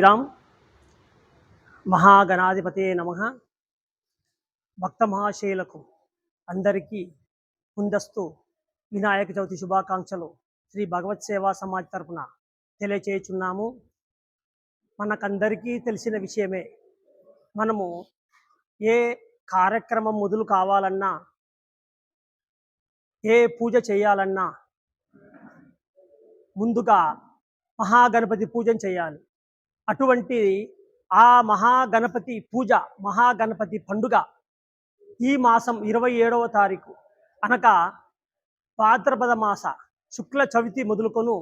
శ్రీరామ్ మహాగణాధిపతే నమ. భక్త మహాశైలకు అందరికీ ముందస్తు వినాయక చవితి శుభాకాంక్షలు శ్రీ భగవత్ సేవా సమాజ్ తరఫున తెలియచేయుచున్నాము. మనకందరికీ తెలిసిన విషయమే మనము ఏ కార్యక్రమం మొదలు కావాలన్నా ఏ పూజ చేయాలన్నా ముందుగా మహాగణపతి పూజను చేయాలి. అటువంటి ఆ మహాగణపతి పూజ మహాగణపతి పండుగ ఈ మాసం ఇరవై ఏడవ తారీఖు. అనగా భాద్రపద మాస శుక్ల చవితి మొదలుకొను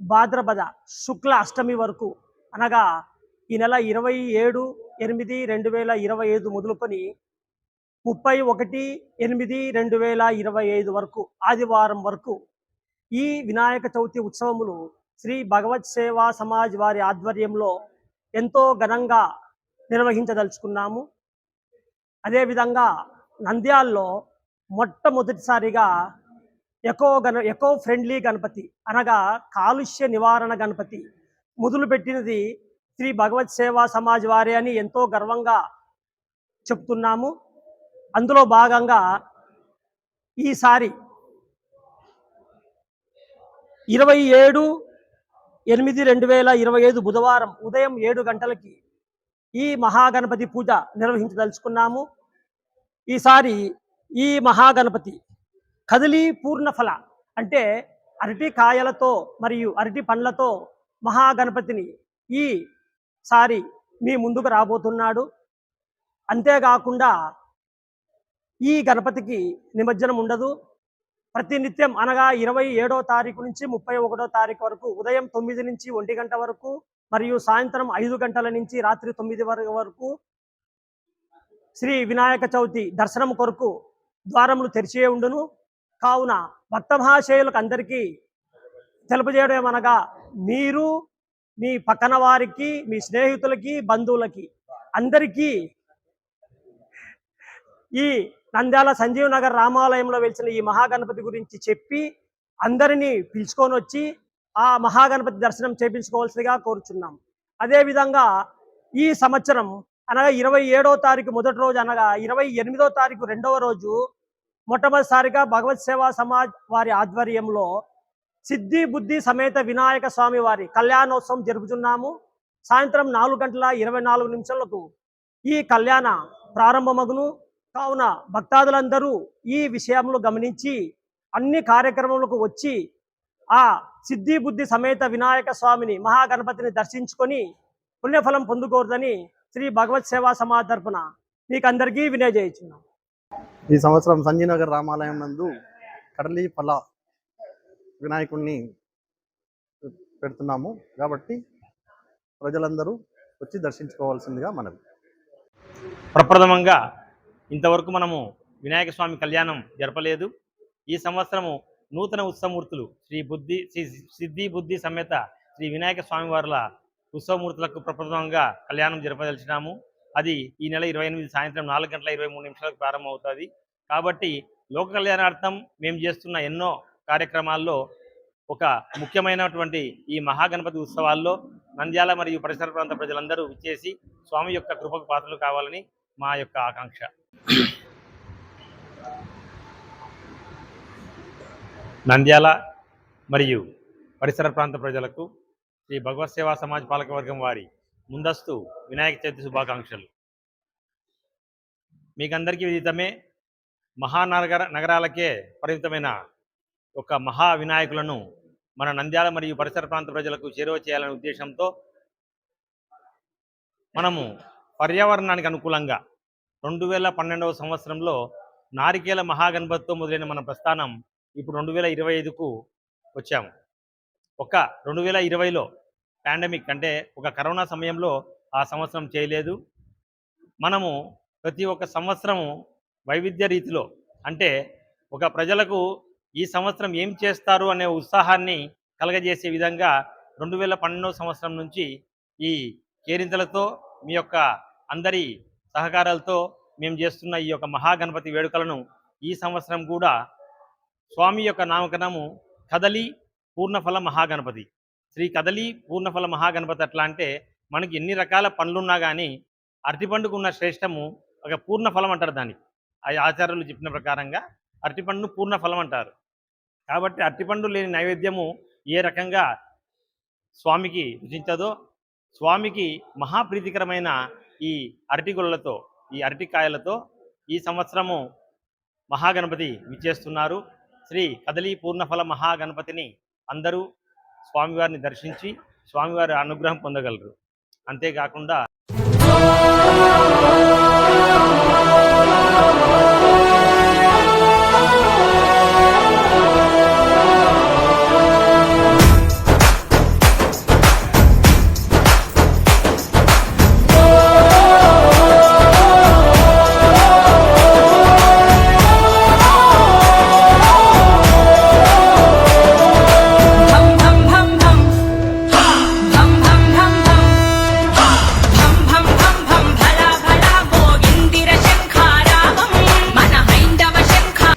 భాద్రపద శుక్ల అష్టమి వరకు. అనగా ఈ నెల ఇరవై ఏడు ఎనిమిది రెండు వేల ఇరవై ఐదు మొదలుకొని ముప్పై ఒకటి ఎనిమిది రెండు వేల ఇరవై ఐదు వరకు ఆదివారం వరకు ఈ వినాయక చవితి ఉత్సవములు శ్రీ భగవత్ సేవా సమాజ్ వారి ఆధ్వర్యంలో ఎంతో ఘనంగా నిర్వహించదలుచుకున్నాము. అదేవిధంగా నంద్యాల్లో మొట్టమొదటిసారిగా ఎకో గణ ఎకో ఫ్రెండ్లీ గణపతి అనగా కాలుష్య నివారణ గణపతి మొదలుపెట్టినది శ్రీ భగవత్ సేవా సమాజ్ వారే అని ఎంతో గర్వంగా చెప్తున్నాము. అందులో భాగంగా ఈసారి ఇరవై ఏడు ఎనిమిది రెండు వేల ఇరవై ఐదు బుధవారం ఉదయం ఏడు గంటలకి ఈ మహాగణపతి పూజ నిర్వహించదలుచుకున్నాము. ఈసారి ఈ మహాగణపతి కదిలి పూర్ణఫల అంటే అరటి కాయలతో మరియు అరటి పండ్లతో మహాగణపతిని ఈ సారి మీ ముందుకు రాబోతున్నాడు. అంతేకాకుండా ఈ గణపతికి నిమజ్జనం ఉండదు. ప్రతినిత్యం అనగా ఇరవై ఏడో తారీఖు నుంచి ముప్పై ఒకటో తారీఖు వరకు ఉదయం తొమ్మిది నుంచి ఒంటి గంట వరకు మరియు సాయంత్రం ఐదు గంటల నుంచి రాత్రి తొమ్మిది వరకు వరకు శ్రీ వినాయక చవితి దర్శనం కొరకు ద్వారములు తెరిచే ఉండును. కావున భక్త మహాశయులకు అందరికీ తెలుపజేయడం అనగా మీరు మీ పక్కన వారికి మీ స్నేహితులకి బంధువులకి అందరికీ ఈ నంద్యాల సంజీవ్ నగర్ రామాలయంలో వెలిసిన ఈ మహాగణపతి గురించి చెప్పి అందరినీ పిలుచుకొని వచ్చి ఆ మహాగణపతి దర్శనం చేపించుకోవాల్సిందిగా కోరుచున్నాం. అదేవిధంగా ఈ సంవత్సరం అనగా ఇరవై ఏడో తారీఖు మొదటి రోజు అనగా ఇరవై ఎనిమిదో తారీఖు రెండవ రోజు మొట్టమొదటిసారిగా భగవత్ సేవా సమాజ్ వారి ఆధ్వర్యంలో సిద్ధి బుద్ధి సమేత వినాయక స్వామి వారి కళ్యాణోత్సవం జరుపుతున్నాము సాయంత్రం నాలుగు గంటల ఇరవై నాలుగు నిమిషాలకు ఈ కళ్యాణ ప్రారంభమగును. కావున భక్తాదులందరూ ఈ విషయంలో గమనించి అన్ని కార్యక్రమాలకు వచ్చి ఆ సిద్ధి బుద్ధి సమేత వినాయక స్వామిని మహాగణపతిని దర్శించుకొని పుణ్యఫలం పొందుకోరుదని శ్రీ భగవత్ సేవా సమాజ్ తరపున మీకు అందరికీ వినియోగించున్నాం ఈ సంవత్సరం సంజీనగర్ రామాలయం నందు కడలి ఫల వినాయకుడిని పెడుతున్నాము. కాబట్టి ప్రజలందరూ వచ్చి దర్శించుకోవాల్సిందిగా మనవి. ప్రప్రథమంగా ఇంతవరకు మనము వినాయక స్వామి కళ్యాణం జరపలేదు. ఈ సంవత్సరము నూతన ఉత్సవమూర్తులు శ్రీ బుద్ధి శ్రీ సిద్ధి బుద్ధి సమేత శ్రీ వినాయక స్వామి వారుల ఉత్సవమూర్తులకు ప్రప్రథమంగా కళ్యాణం జరపదలిచినాము. అది ఈ నెల ఇరవై ఎనిమిది సాయంత్రం నాలుగు గంటల ఇరవై మూడు నిమిషాలకు ప్రారంభమవుతుంది. కాబట్టి లోక కళ్యాణార్థం మేము చేస్తున్న ఎన్నో కార్యక్రమాల్లో ఒక ముఖ్యమైనటువంటి ఈ మహాగణపతి ఉత్సవాల్లో నంద్యాల మరియు పరిసర ప్రాంత ప్రజలందరూ విచ్చేసి స్వామి యొక్క కృపకు పాత్రలు కావాలని మా యొక్క ఆకాంక్ష. నంద్యాల మరియు పరిసర ప్రాంత ప్రజలకు శ్రీ భగవత్ సేవా సమాజ్ పాలకవర్గం వారి ముందస్తు వినాయక చవితి శుభాకాంక్షలు. మీకందరికీ విదితమే మహానగర నగరాలకే పరిమితమైన ఒక మహా వినాయకులను మన నంద్యాల మరియు పరిసర ప్రాంత ప్రజలకు చేరువ చేయాలనే ఉద్దేశంతో మనము పర్యావరణానికి అనుకూలంగా రెండు వేల పన్నెండవ సంవత్సరంలో నారికేల మహాగణపతితో మొదలైన మన ప్రస్థానం ఇప్పుడు రెండు వేల ఇరవై ఐదుకు వచ్చాము. ఒక రెండు వేల ఇరవైలో పాండమిక్ అంటే ఒక కరోనా సమయంలో ఆ సంవత్సరం చేయలేదు. మనము ప్రతి ఒక్క సంవత్సరము వైవిధ్య రీతిలో అంటే ఒక ప్రజలకు ఈ సంవత్సరం ఏం చేస్తారు అనే ఉత్సాహాన్ని కలగజేసే విధంగా రెండు వేల పన్నెండవ సంవత్సరం నుంచి ఈ కేరింతలతో మీ యొక్క అందరి సహకారాలతో మేము చేస్తున్న ఈ యొక్క మహాగణపతి వేడుకలను ఈ సంవత్సరం కూడా స్వామి యొక్క నామకరణము కదలి పూర్ణఫల మహాగణపతి. శ్రీ కదలి పూర్ణఫల మహాగణపతి అట్లా అంటే మనకి ఎన్ని రకాల పండ్లున్నా కానీ అరటిపండుకు ఉన్న శ్రేష్టము ఒక పూర్ణ ఫలం అంటారు దానికి ఆ ఆచార్యులు చెప్పిన ప్రకారంగా అరటిపండును పూర్ణ ఫలం అంటారు. కాబట్టి అరటిపండు లేని నైవేద్యము ఏ రకంగా స్వామికి రుచించదో స్వామికి మహాప్రీతికరమైన ఈ అరటిగుళ్ళతో ఈ అరటికాయలతో ఈ సంవత్సరము మహాగణపతి విచ్చేస్తున్నారు. శ్రీ కదలి పూర్ణఫల మహాగణపతిని అందరూ స్వామివారిని దర్శించి స్వామివారి అనుగ్రహం పొందగలరు. అంతేకాకుండా